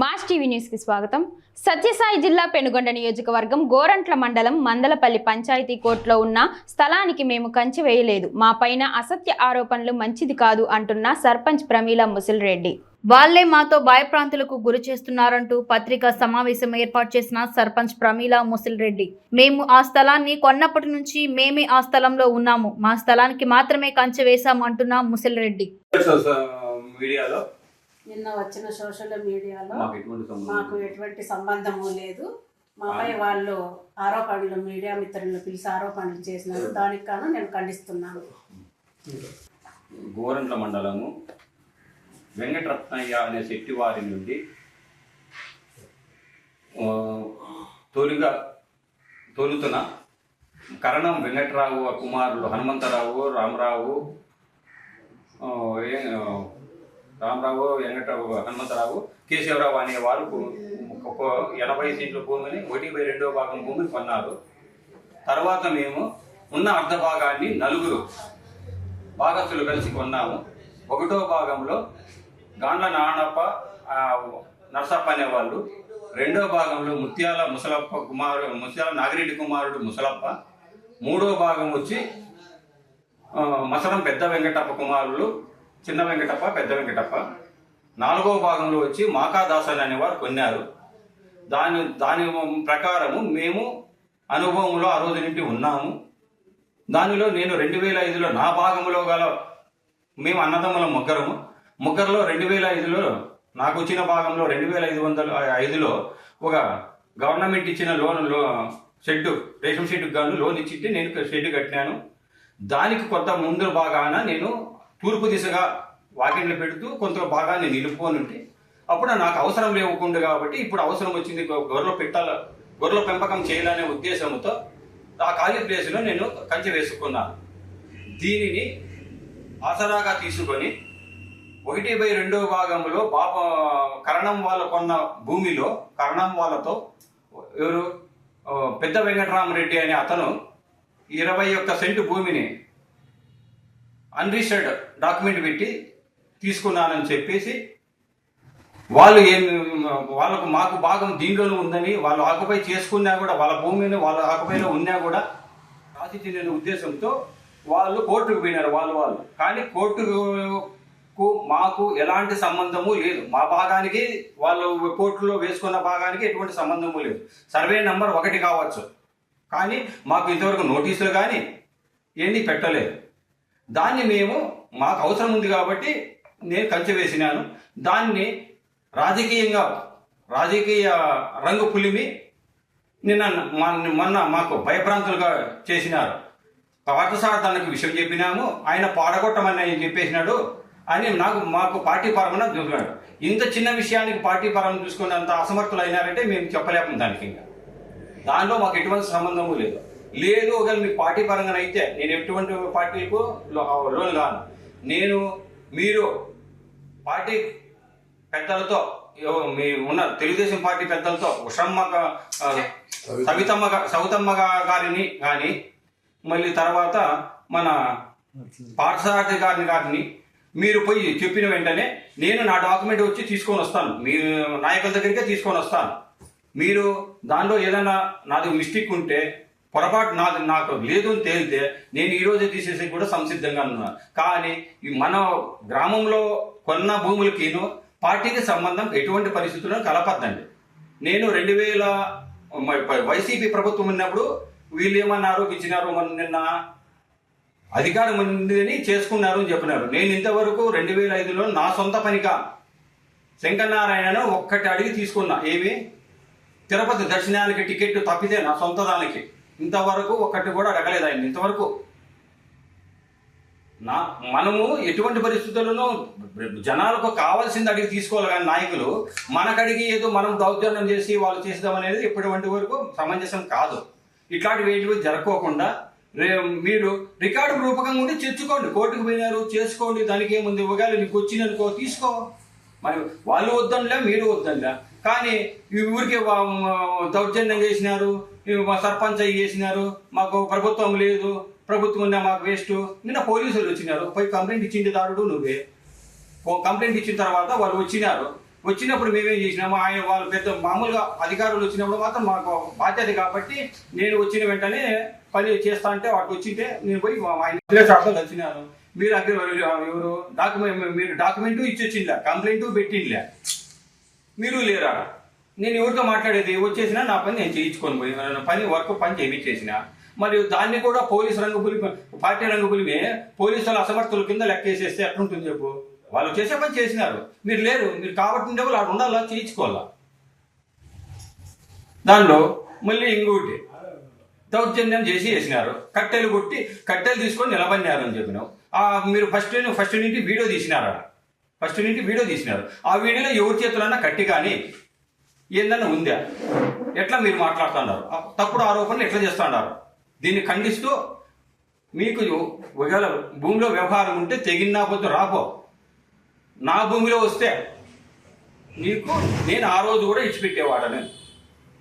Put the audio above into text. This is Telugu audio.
మాస్ టీవీ న్యూస్కి స్వాగతం. సత్యసాయి జిల్లా పెనుగొండ నియోజకవర్గం గోరంట్ల మండలం మందలపల్లి పంచాయతీ కోర్టులో ఉన్న స్థలానికి మేము కంచి వేయలేదు. మా పైన అసత్య ఆరోపణలు మంచిది కాదు అంటున్న సర్పంచ్ ప్రమీల ముసిల్రెడ్డి. వాళ్ళే మాతో భయప్రాంతులకు గురి చేస్తున్నారంటూ పత్రికా సమావేశం ఏర్పాటు చేసిన సర్పంచ్ ప్రమీల ముసిల్ రెడ్డి మేము ఆ స్థలాన్ని కొన్నప్పటి నుంచి మేమే ఆ స్థలంలో ఉన్నాము. మా స్థలానికి మాత్రమే కంచె వేశాము అంటున్న ముసిల్ రెడ్డి మీడియాలో నిన్న వచ్చిన సోషల్ మీడియాలో మాకు ఎటువంటి సంబంధము లేదు. మాపై వాళ్ళు ఆరోపణలు మీడియా మిత్రులను పిలిచి ఆరోపణలు చేసినారు. దానికి కాను నేను ఖండిస్తున్నాను. గోరంట్ల మండలము. వెంకటరత్నయ్య అనే శెట్టి వారి నుండి తొలిగా తొలుతున్న కరణం వెంకటరావు కుమారులు హనుమంతరావు రామరావు రామరావు వెంకటరావు హనుమంతరావు కేశవరావు అనేవారు ఒక ఎనభై సెంట్ల భూమిని ఒకటి బై రెండో భాగం భూమిని కొన్నారు. తర్వాత మేము ఉన్న అర్ధ భాగాన్ని నలుగురు భాగస్తులు కలిసి కొన్నాము. ఒకటో భాగంలో గాండ్ల నానప్ప నర్సప్ప అనేవాళ్ళు. రెండో భాగంలో ముత్యాల ముసలప్ప కుమారుడు ముత్యాల నాగిరెడ్డి కుమారుడు ముసలప్ప. మూడో భాగం వచ్చి మసరం పెద్ద వెంకటప్ప కుమారులు. చిన్న వెంకటప్ప పెద్ద వెంకటప్ప. నాలుగవ భాగంలో వచ్చి మాకాదాసన్ అనేవారు కొన్నారు. దాని దాని ప్రకారము మేము అనుభవంలో ఆ రోజు నుండి ఉన్నాము. దానిలో నేను రెండు వేల ఐదులో నా భాగంలో గల మేము అన్నదమ్ముల ముగ్గురము. ముగ్గురులో రెండు వేల ఐదులో నాకు వచ్చిన భాగంలో రెండు వేల ఐదు వందల ఐదులో ఒక గవర్నమెంట్ ఇచ్చిన లోన్లో షెడ్ రేషన్ షెడ్కి గాను లోన్ ఇచ్చి నేను షెడ్ కట్టినాను. దానికి కొంత ముందు భాగాన నేను తూర్పు దిశగా వాకిండ్లు పెడుతూ కొంత భాగాన్ని నిలుపుకొని ఉంటే అప్పుడు నాకు అవసరం లేకుండా కాబట్టి ఇప్పుడు అవసరం వచ్చింది గొర్రెలు పెట్టాల గొర్రెల పెంపకం చేయాలనే ఉద్దేశంతో ఆ ఖాళీ ప్లేస్లో నేను కంచె వేసుకున్నాను. దీనిని ఆసరాగా తీసుకొని ఒకటి బై రెండో భాగంలో బాప కరణం వాళ్ళ కొన్న భూమిలో కరణం వాళ్ళతో ఎవరు? పెద్ద వెంకటరామరెడ్డి అనే అతను ఇరవై ఒక్క సెంటు భూమిని అన్రిజిస్టర్డ్ డాక్యుమెంట్ పెట్టి తీసుకున్నానని చెప్పేసి వాళ్ళు ఏం వాళ్ళకు మాకు భాగం దీనిలోనే ఉందని వాళ్ళు ఆకుపై చేసుకున్నా కూడా వాళ్ళ భూమిని వాళ్ళ ఆకుపైలో ఉన్నా కూడా రాసి రాసిచ్చిన ఉద్దేశంతో వాళ్ళు కోర్టుకు పోయినారు వాళ్ళు వాళ్ళు. కానీ కోర్టుకు మాకు ఎలాంటి సంబంధము లేదు. మా భాగానికి వాళ్ళు కోర్టులో వేసుకున్న భాగానికి ఎటువంటి సంబంధము లేదు. సర్వే నంబర్ ఒకటి కావచ్చు. కానీ మాకు ఇంతవరకు నోటీసులు కానీ ఏంది పెట్టలేదు. దాన్ని మేము మాకు అవసరం ఉంది కాబట్టి నేను కంచె వేసినాను. దాన్ని రాజకీయంగా రాజకీయ రంగు పులిమి నిన్న మొన్న మాకు భయభ్రాంతులుగా చేసినారు. పాఠశాల తనకు విషయం చెప్పినాము ఆయన పాడగొట్టమని ఆయన చెప్పేసినాడు అని నాకు మాకు పార్టీ పరమన చూసుకున్నాడు ఇంత చిన్న విషయానికి పార్టీ పరం చూసుకున్నంత అసమర్థులు అయినారంటే మేము చెప్పలేము దానికి ఇంకా. దానిలో మాకు ఎటువంటి సంబంధము లేదు. లేదు ఒకవేళ మీ పార్టీ పరంగా అయితే నేను ఎటువంటి పార్టీలకు లోన్ కాను. నేను మీరు పార్టీ పెద్దలతో మీ ఉన్న తెలుగుదేశం పార్టీ పెద్దలతో ఉషమ్మ సవితమ్మ గా- గారిని కానీ మళ్ళీ తర్వాత మన పాఠశాల గారిని గారిని మీరు పోయి చెప్పిన వెంటనే నేను నా డాక్యుమెంట్ వచ్చి తీసుకొని వస్తాను. మీ నాయకుల దగ్గరికే తీసుకొని వస్తాను. మీరు దానిలో ఏదైనా నాది మిస్టేక్ ఉంటే పొరపాటు నాకు నాకు లేదు అని తేలితే నేను ఈ రోజే తీసేసి కూడా సంసిద్ధంగా ఉన్నాను. కానీ మన గ్రామంలో కొన్న భూములకిను పార్టీకి సంబంధం ఎటువంటి పరిస్థితుల్లో కలపద్దండి. నేను రెండు వేల వైసీపీ ప్రభుత్వం ఉన్నప్పుడు వీళ్ళు ఏమన్నారు ఆరోపించినారు నిన్న అధికారం ఉందని చేసుకున్నారు అని చెప్పినారు. నేను ఇంతవరకు రెండు వేల ఐదులో నా సొంత పనిగా శంకరనారాయణను ఒక్కటి అడిగి తీసుకున్నా. ఏమి? తిరుపతి దర్శనానికి టికెట్ తప్పితే నా సొంత దానికి. ఇంతవరకు ఒకటి కూడా అడగలేదు ఆయన. ఇంతవరకు నా మనము ఎటువంటి పరిస్థితుల్లోనూ జనాలకు కావాల్సింది అడిగి తీసుకోవాలి కానీ నాయకులు మనకడిగి ఏదో మనం దౌర్జన్యం చేసి వాళ్ళు చేద్దాం అనేది ఎప్పటి వరకు సమంజసం కాదు. ఇట్లాంటివి ఏంటివి జరగకోకుండా రే మీరు రికార్డు రూపకంగా ఉండి తెచ్చుకోండి కోర్టుకు పోయినారు చేసుకోండి దానికి ఏముంది ఇవ్వగాలి నీకు వచ్చిందనుకో తీసుకో. మరి వాళ్ళు వద్దంలే మీరు వద్దంలే కానీ ఈ ఊరికే దౌర్జన్యం చేసినారు మా సర్పంచ్ అయ్యి చేసినారు మాకు ప్రభుత్వం లేదు ప్రభుత్వం ఉన్నా మాకు వేస్ట్ నిన్న పోలీసులు వచ్చినారు పోయి కంప్లైంట్ ఇచ్చింది దారుడు నువ్వే. కంప్లైంట్ ఇచ్చిన తర్వాత వాళ్ళు వచ్చినారు. వచ్చినప్పుడు మేమేం చేసినాము ఆయన వాళ్ళు పెద్ద మామూలుగా అధికారులు వచ్చినప్పుడు మాత్రం మాకు బాధ్యత కాబట్టి నేను వచ్చిన వెంటనే పని చేస్తా అంటే వాటికి వచ్చింటే నేను పోయి ఆయన షాప్లో మీరు అగ్రి ఎవరు డాక్యుమెంట్ మీరు డాక్యుమెంట్ ఇచ్చి వచ్చిందా కంప్లైంట్ పెట్టిండ్లే. మీరు లేరా? నేను ఎవరితో మాట్లాడేది? వచ్చేసినా నా పని నేను చేయించుకొని పోయి నా పని వర్క్ పని చేయించేసిన. మరియు దాన్ని కూడా పోలీసు రంగు పులి పార్టీ రంగు పులిమే పోలీసుల అసమర్థుల కింద లెక్కేసేస్తే ఎట్లుంటుంది చెప్పు? వాళ్ళు చేసే పని చేసినారు. మీరు లేరు. మీరు కాబట్టి వాళ్ళు ఆడ ఉండాలా? చేయించుకోవాలా? దానిలో మళ్ళీ ఇంకోటి. దౌర్జన్యం చేసి వేసినారు. కట్టెలు కొట్టి కట్టెలు తీసుకొని నిలబడినారు అని చెప్పినావు మీరు ఫస్ట్ ఫస్ట్ నుండి వీడియో తీసినారు ఫస్ట్ నుండి వీడియో తీసినారు. ఆ వీడియోలో ఎవరి చేతులన్నా కట్టి కానీ ఏందన్నా ఉందా? ఎట్లా మీరు మాట్లాడుతున్నారు? తప్పుడు ఆరోపణలు ఎట్లా చేస్తున్నారు? దీన్ని ఖండిస్తూ మీకు ఒకవేళ భూమిలో వ్యవహారం ఉంటే తెగినా పొద్దు రాపో. నా భూమిలో వస్తే నీకు నేను ఆ రోజు కూడా ఇచ్చిపెట్టేవాడని.